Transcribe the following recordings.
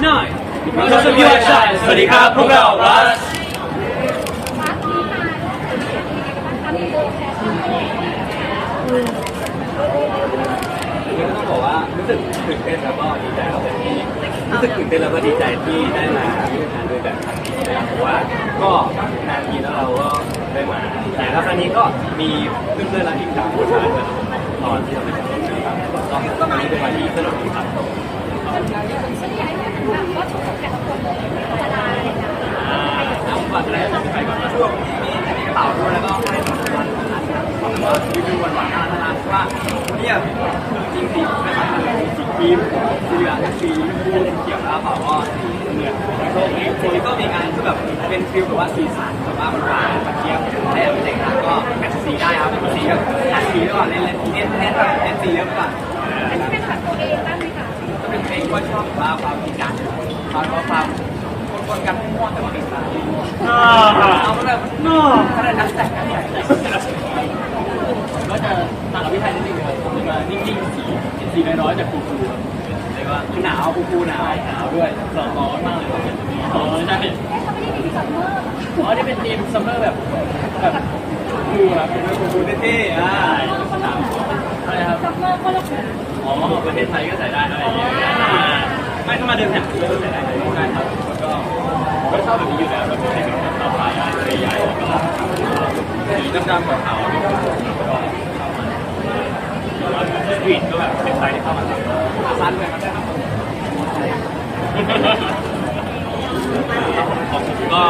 nine because of you I shine สวัสดีครับ พวกเรา Rush ก็ต้องบอกว่ารู้สึกตื่นเต้นแล้วก็ดีใจครับที่รู้สึกตื่นเต้นแล้วก็ดีใจที่ได้มาร่วมงานด้วยแบบนี้นะครับเพราะว่าก็นานทีแล้วเราก็ได้มาแต่แล้วครั้งนี้ก็มีเพื่อนๆรักอีกสามคนมาด้วยตอนที่เราไปทำงานนะครับก็วันนี้เป็นวันที่สนุกดีครับ เอาก่อนเลยไปก่อนนะช่วงนี้มีกระเป๋าด้วยแล้วก็ให้ของรางวัลของว่ารีวิวหวานๆน่ารักว่าเนี่ยจริงๆนะครับสีครีมสีเหลือสีม่วงเขียวแล้วเปล่าก็เหมือนโชคนี้คนก็มีงานที่แบบเป็นฟิลแบบว่าสีสันแบบว่าหวานๆเทียบถ้าอยากเป็นเด็กนะก็แมทสีได้ครับสีกับหาสีก่อนเล่นเล่นเล่นเล่นแบบเล่นสีเยอะก่อนอันนี้เป็นของตัวเองบ้างไหมคะ เป็นเพลงที่ชอบคว่าความมีการความความคนกันม่วงแต่ว่าเป็นสายเอาแบบ no ขนาดนักแต่งกันใหญ่ก็จะต่างกับพี่ไทยนิดนึงนะครับผมจะนิ่งๆสีสีน้อยๆแต่คูๆครับเรียกว่าหนาวคูคูหนาวหนาวด้วยร้อนร้อนมากเลยอ๋อใช่เอ๊ะเขาไม่ได้มีซัมเมอร์อ๋อนี่เป็นทีมซัมเมอร์แบบแบบคูลครับคูคูเท่ๆอ่าหนาวอะไร ครับซัมเมอร์ก็ละคนอ๋อประเทศไทยก็ใส่ได้อะไรอย่างเงี้ยไม่ถ้ามาเดินแถบก็ใส่ได้ใส่ได้ครับแล้วก็ก็ชอบแบบนี้อยู่แล้วแบบเป็นแบบต่อไปอะไรใหญ่ๆแล้วก็สีดำๆกับขาวนี่ก็ชอบมันสตรีทก็แบบเป็นไตล์ที่เข้ามาสั้นเลยครับได้ครับของผมก็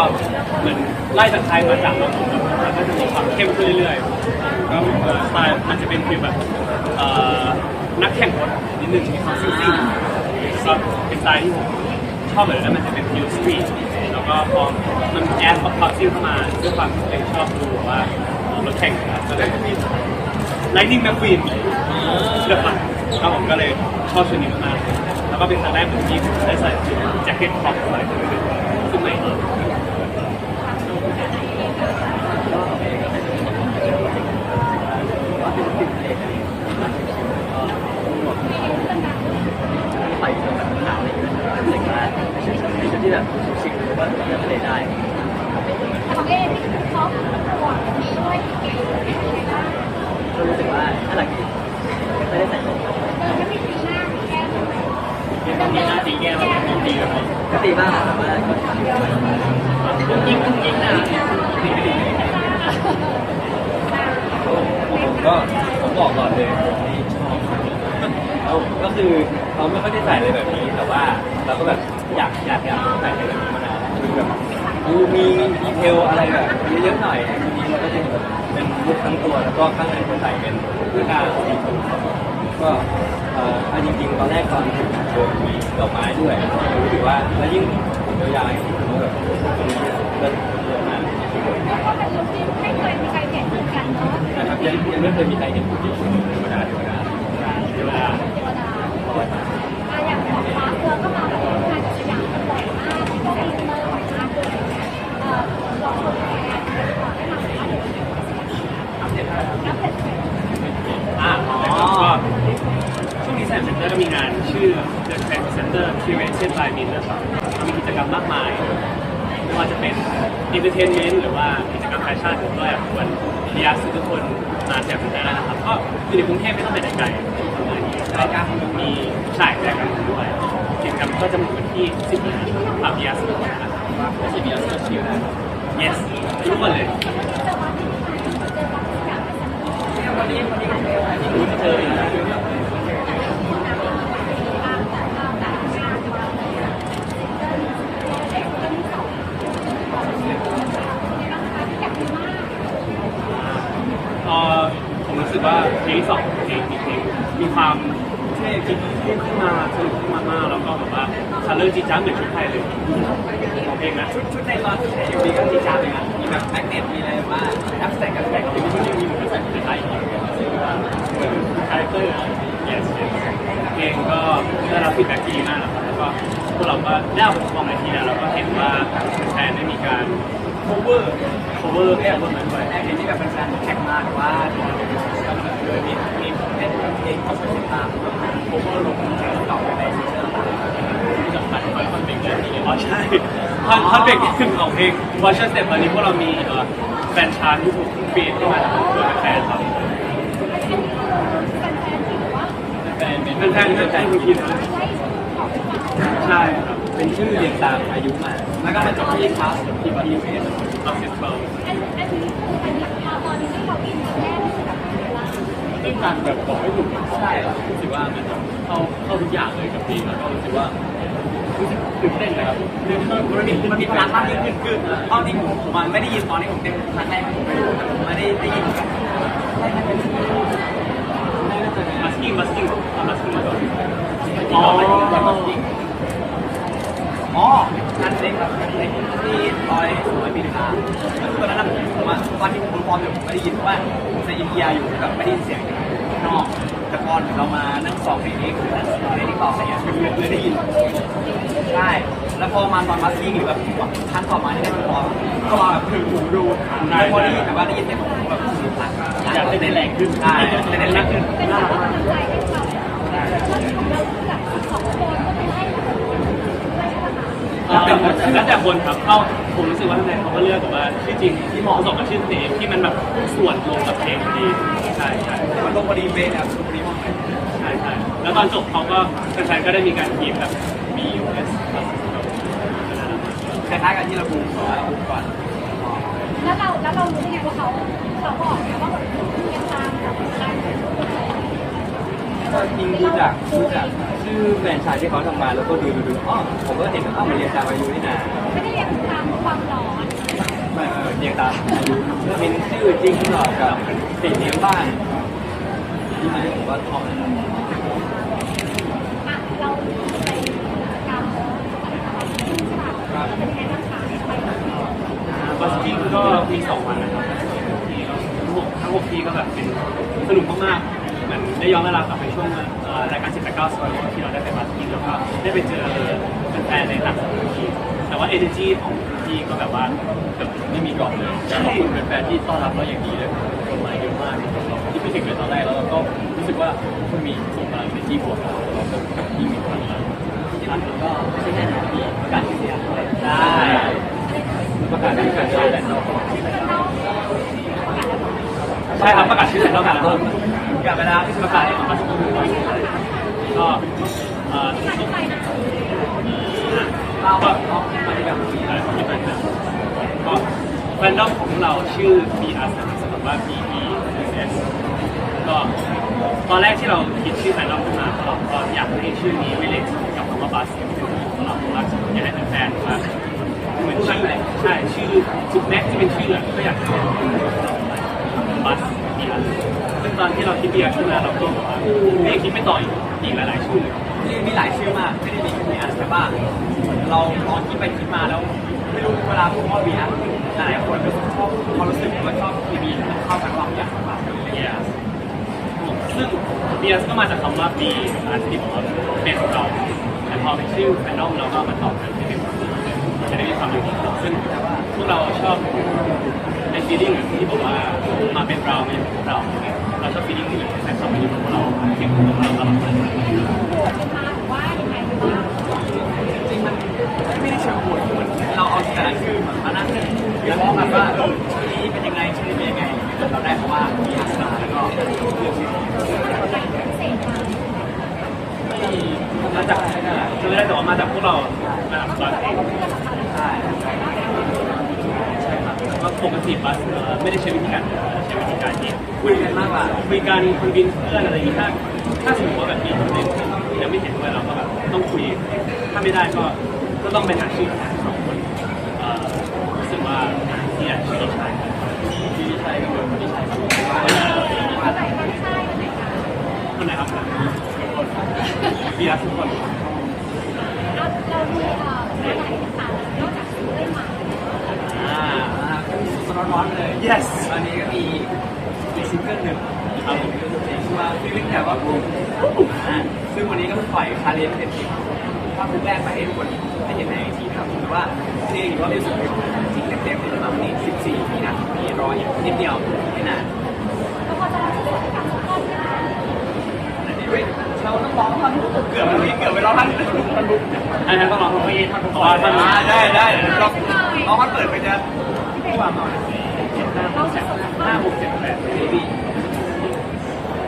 เหมือนไล่จากไทยมาจากแล้ว ก็จะมีความเข้มขึ้นเรื่อยๆก็เอ่อสไตล์มันจะเป็นฟีลแบบเอ่อนักแข่งรถนิดนึงมีความซิ่งๆก็เป็นสไตล์ที่ผมชอบเลยแล้วมันจะเป็นฟิลสตรีทแล้วก็พอมันแอดความซิ่งเข้ามาด้วยความที่ผมชอบดูว่ารถแข่งนะแล้วก็มี Lightning McQueen เลือกมาครับผมก็เลยชอบชุดนี้มากๆแล้วก็เป็นครั้งแรกผมที่ได้ใส่แจ็คเก็ตครอปใส่ไปด้วยซึ่งใหม่มาก ใส่ชุดแบบหนาวอะไรอย่างเงี้ยเด็กมาชุดที่แบบชิคหรือว่าเดินทะเล ได้ ของเอที่เขาหวังมีด้วยเก๋ๆยังไงบ้างก็รู้สึกว่าถ้าหลังไม่ได้ใส่ชุดเออไม่มีสีหน้าสีแก้มเลยยังต้องมีหน้าตีแก้วมีตีแบบนี้ก็ตีบ้างแต่ว่าก็ทำอยู่ยิ่งยิ่งหน้าผมก็ผมบอกก่อนเลยที่ชอบเขาก็คือเขาไม่ค่อยได้ใส่อะไรแบบนี้ แต่ว่าเราก็แบบอยากอยากอยากใส่อะไรแบบนี้มา แบบดูมีดีเทลอะไรแบบเยอะๆหน่อยทีนี้เราก็จะแบบเป็นลุคทั้งตัวแล้วก็ข้างในจะใส่เป็นเสื้อกาวสีชมพูก็เอ่อเอาจริงๆตอนแรกตอนที่ผมโดนมีดอกไม้ด้วยรู้สึกว่าแล้วยิ่งผมยาวๆอย่างนี้ผมก็แบบตรงนี้เลิศเยอะมากแล้วก็เป็นลุคที่ไม่เคยมีใครเห็นเหมือนกันเนาะนะครับยังยังไม่เคยมีใครเห็นผู้หญิงเทวดาเทวดาเวลาเทวดาลอยมา อะอย่างของฟ้าเธอก็มาแบบงานสยามบ่อยมากก็มีเนอร์บ่อยมากเลยเอ่อลองดูแลได้มาอัปเดตอัปเดต อะก็ช่วงนี้แซ มีงานชื่อ The Trend Center Curated by Miller ครับมีกิจกรรมมากมายไม่ว่าจะเป็น entertainment หรือว่ากิจกรรมแฟชั่นก็อยากชวนพี่ยาทุกคนมาแซมเซ็นเตอร์นะครับก็อยู่ในกรุงเทพไม่ต้องไปไหนไกลระมาดีรายการมีฉายรายการด้วยกิจกรรมก็จะมีวันที่10มีนาคมฝากพี่ยาทุกคนนะครับไม่ใช่พี่ยาซื้อชิวนะ yes ทุกคนเลยวันนี้วันนี้ก็เจอวันเจออีกแล้ว เอ่อผมรู้สึก ว่าเพลงที่สองเพลงมีเพลงมีความเท่คิดขึ้นมาสนุกขึ้นมามากแล้วก็แบบว่าคัลเลอร์จีจ้าเหมือนชุดไทยเลยของเพลงนะชุดชุดในตอนชุดในเอ็มวีก็จีจ้าเลยนะมีแบบแม็กเนตมีอะไรว่าแอปแสงกับแสงเพลงที่ยังมีเหมือนใส่ชุดไทยอีกเหมือนคาแรคเตอร์ yes เพลงก็ได้รับฟีดแบ็กดีมากนะครับแล้วก็พวกเราก็ได้เอาไปมองในทีแล้วเราก็เห็นว่า การ cover cover แค่บนนั้นไว้แรกเห็นที่แบบแฟนๆแท็กมาว่าโดยมีมีเป็นเพลงของคนติดตามโคเวอร์ลงต่อไปในโซเชียลที่สำคัญคอยคอนเบรกของเพลง Watch Your Step ตอนนี้พวกเรามีเอ่อแฟนชาร์ตที่ถูกเปลี่ยนขึ้นมาจากตัวแฟนครับแฟนๆถือว่าแฟนเป็นแฟนๆจะใจคุณคิดนะได้ชื่อของหรือเปล่าใช่ครับ เป็นชื่อเรียงตามอายุมา แล้วก็มาจบที่คลาสที่บัตตี้เฟสเอาเซ็ตเบลอันอันนี้คืออันนี้พอตอนที่เราอินครั้งแรกรู้สึกแบบอะไรซึ่งการแบบบอกไม่ถูกใช่รู้สึกว่ามันเข้าเข้าทุกอย่างเลยกับเพลงแล้วก็รู้สึกว่ารู้สึกตื่นเต้นนะครับมันมีมันมีพลังมากยิ่งขึ้นคือตอนที่ผมผมมันไม่ได้ยินตอนที่ผมเต้นครั้งแรกผมไม่รู้แต่ผมไม่ได้ได้ยินแบบมัสกิ้งมัสกิ้งมัสกิ้งก่อนอ๋อมาจริง อ๋อนั่นเองครับนั่นเองที่ลอยสวยปีขาก็คือตอนนั้นผมผมอะตอนที่ผมรู้พร้อมอยู่ผมไม่ได้ยินเพราะว่าในอินเดียอยู่แบบไม่ได้ยินเสียงข้างนอกแต่พอเรามานั่งสองเพลงนี้คือนั่งในที่ต่อเสียงคือเลยได้ยินใช่แล้วพอมาตอนมาสกิ้งหรือแบบครั้งต่อมาที่ได้พอก็มาแบบถึงหูดูแล้วพอได้ยินแบบว่าได้ยินเสียงผมแบบอยากเต้นแรงขึ้นใช่เต้นแรงขึ้นเป็นแบบว่ากำลังใจให้เราแล้วของเราคือแบบสองคนก็ไม่ได้แบบ เป็นแล้วแต่คนครับเข้าผมรู้สึกว่าทางเขาก็เลือกแบบว่าชื่อจริงที่เหมาะสมกับชื่อเพลงที่มันแบบส่วนลงกับเพลงพอดีใช่ใช่มันลงพอดีเป๊ะครับลงพอดีมากใช่ใช่แล้วตอนจบเขาก็แฟนๆก็ได้มีการทีมแบบ B U S คล้ายๆกับที่เราบูมก่อนบูมก่อนแล้วเราแล้วเรารู้ได้ไงว่าเขาเขาบอกนะว่าแบบยังตามแบบการก็จริงรู้จักรู้จัก ชื่อแฟรนไชายที่เขาทำมาแล้วก็ดูดูดูอ๋อผมก็เห็นว่าอ้าวมันเรียงตามอายุนี่นาไม่ได้ยังตามความหลอนไม่เออเรียงตามอายุแล้วเป็นชื่อจริงหรอกับสิ่งเลี้ยงบ้านที่ไหนผมว่าทองนั้นอะเราในการที่ฉลาดเป็นไงบ้างคะไปแล้วบัสกิ้งก็มีสองวันนะครับทั้งหกทั้งหกทีก็แบบเป็นสนุกมากๆเหมือนได้ย้อนเวลากลับไปช่วงเอ่อ รายการสิบแปดเก้าสโตร์ที่เราได้ไปบัสกิ้งแล้วก็ได้ไปเจอแฟนๆในต่างสถานที่แต่ว่าเอเนจีของที่ก็แบบว่าแบบไม่มีก่อนเลยแต่ขอบคุณแฟนๆที่ต้อนรับเราอย่างดีเลยคนมาเยอะมากที่ไปถึงในตอนแรกแล้วเราก็รู้สึกว่าคุณมีส่งพลังในที่บวกเราเราก็ยิ่งมีพลังที่มันก็ไม่ใช่แค่หนึ่งปีประกาศชื่เสียงเลยใช่ประกาศเป็นการใช้แบนด์นอกใช่ครับประกาศชื่อแฟนแล้วกันแล้ว กลับเวลาที่ประกาศกาศในบัสกิ้งก็เอ่อที่ไปนะเราก็เอามาที่แบบก็แฟนดอมของเราชื่อ B R สำหรับว่า B E S S ก็ตอนแรกที่เราคิดชื่อแฟนดอมขึ้นมาเราก็อยากให้ชื่อนี้ไม่เล็กกับคำว่าบัสของเราเพราะว่าอยากให้แฟนๆว่าเหมือนชื่อใช่ชื่อทุกแม็กที่เป็นชื่อก็อยากให้บัส B R ซึ่ง ตอนที่เราคิด B R ขึ้นมาเราก็บอกว่าไม่คิดไม่ต่ออีกอีกหลายๆชื่อมีหลายชื่อมากไม่ได้มีแค่นี้อันแต่ว่าเราลองคิดไปคิดมาแล้วไม่รู้เวลาพูดว่าบีอันหลายคนก็ชอบความรู้สึกว่าชอบทีวีมันเข้ากันความอยากมาก Yes ซึ่ง BS ก็มาจากคำว่า B อันที่บอกว่าเป็นของเราแต่พอเป็นชื่อแฟนดอมเราก็มาตอบกันที่เป็นจะได้มีความอยู่ดีซึ่งพวกเราชอบในฟีลิ่งที่บอกว่ามาเป็นเราไม่ใช่เราเรา ไม่ไงบ้างจริงมันไม่ได้เชิงปวดเหมือนเราเอาแต่ละชื่อมานั่งแล้วก็แบบว่าชื่อนี้เป็นยังไงชื่อนี้เป็นยังไงเราได้เพราะว่ามีอักษรแล้วก็เลือกชื่อเสร็จมามาจากคือได้แต่ว่ามาจากพวกเรามาจากบัสเองใช่ใช่ครับก็ปกติบัสไม่ได้ใช้วิธีการใช้วิธีการที่คุยกันมากกว่าคุยกันคุยบินเพื่อนอะไรอย่างนี้ถ้า ถ้าสมมติว่าแบบมีคนเล่ยังไม่เห็นด้วยเราก็แบบต้องคุย ถ้าไม่ได้ก็ก็ต้องไปหาชื่อสองคนเอ่อรู้สึกว่าที่อะชื่อชายชื่อชายกับคนที่ชายครับคนไหนคนใช่คนไหนคนไหนครับพี่รักทุกคนเอาเราดูเอ่อเมื่อไหร่ต่างๆนอกจากซื้อได้มาอ่าร้อนๆเลย yes ตอนนี้ก็มีอีซิงเกิลหนึ่ง ครับชื่อว่าฟีลิ่งแต่ว่าบูมอ่าซึ่งวันนี้ก็ปล่อยคาเรนเป็นภาพแรกไปให้ทุกคนได้เห็นในไอทีนะครับแต่ว่าที่อยู่ว่ามิวสิกวิดีโอจริงเต็มๆเนี่ยจะมาวันนี้ 14มีนาคมนี้รออีกนิดเดียวไม่นานเราต้องร้องท่อนฮุกเกือบมันเกือบไปร้องท่อนท่อนฮุกอันนั้นต้องลองเพลงท่อนก่ออ๋อนท่อนได้ได้เดี๋ยวลองลองท่อนเปิดไปจะความหน่อยเราจะส่งห้าหกเจ็ดแปด baby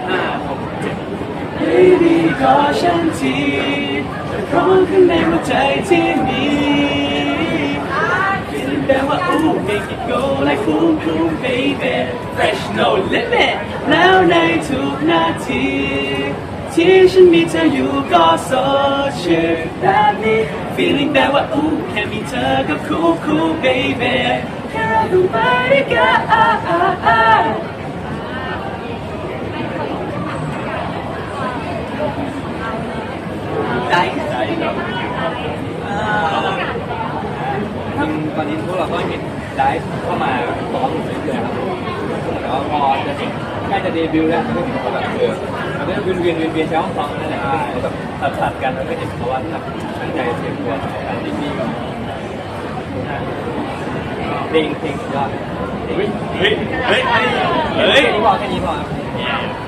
ห้าหกเจ็ด Baby ขอฉันทีเพราะว่าข้างในหัวใจที่มี Feeling แบบว่า ooh make it go like boom boom baby fresh no limit แล้วในทุกนาทีที่ฉันมีเธออยู่ก็สดชื่นแบบนี้ Feeling แบบว่า ooh แค่มีเธอก็ cool cool baby แค่เราดูไปด้วยกัน ได้ได้ครับจริงตอนนี้พวกเราก็มีได้เข้ามาซ้อมอยู่เรื่อยๆครับแล้วก็พอจะใกล้จะเดบิวต์แล้วก็เห็นเขาแบบเออมันก็เวียนเวียนเวียนเวียนเช้าซ้อมนั่นแหละเขาแบบตัดตัดกันแล้วก็เห็นเขาว่าแบบตั้งใจเสียงตัวการดีดีก็เพลงเพลงสุดยอดเฮ้ยเฮ้ยเฮ้ยเฮ้ยแค่นี้พอแค่นี้พอ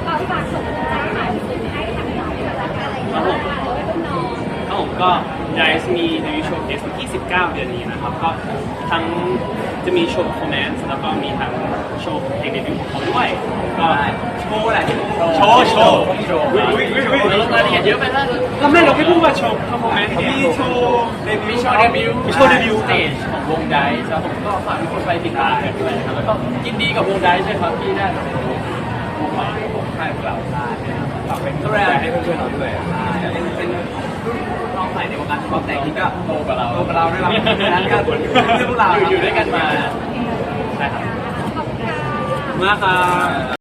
ฝากฝากส่งใจหมายถึงให้ทางเราอะไรอย่างเงี้ย ครับผมก็ Dice มีเดบิวต์โชว์เคสวันที่ 19 เดือนนี้นะครับ ก็ทั้งจะมีโชว์ performance แล้วก็มีทั้งโชว์เพลงเดบิวต์ของเขาด้วย ก็โชว์แหละโชว์โชว์โชว์วิวิวิวิรายละเอียดเยอะไปแล้วเราไม่เราแค่พูดว่าโชว์ performance มีโชว์เดบิวต์มีโชว์เดบิวต์มีโชว์เดบิวต์สเตจของวงไดซ์ครับผมก็ฝากทุกคนไปติดตามกันด้วยนะครับแล้วก็ยินดีกับวงไดซ์ด้วยครับที่ได้มาเป็นวงใหม่ของค่ายพวกเราได้นะครับ ฝากเป็นก็กำแรลังงใจให้ให้เพื่อนๆเราด้วยเป็นเป็นรุ่นน้องใหม่ในวงการป๊อปแต่งที่ก็โตกับเราโตกับเราด้วยเรานั้นก็เรื่องราวอยู่อยู่ด้วยกันมาใช่ครับขอบคุณค่ะมากครับ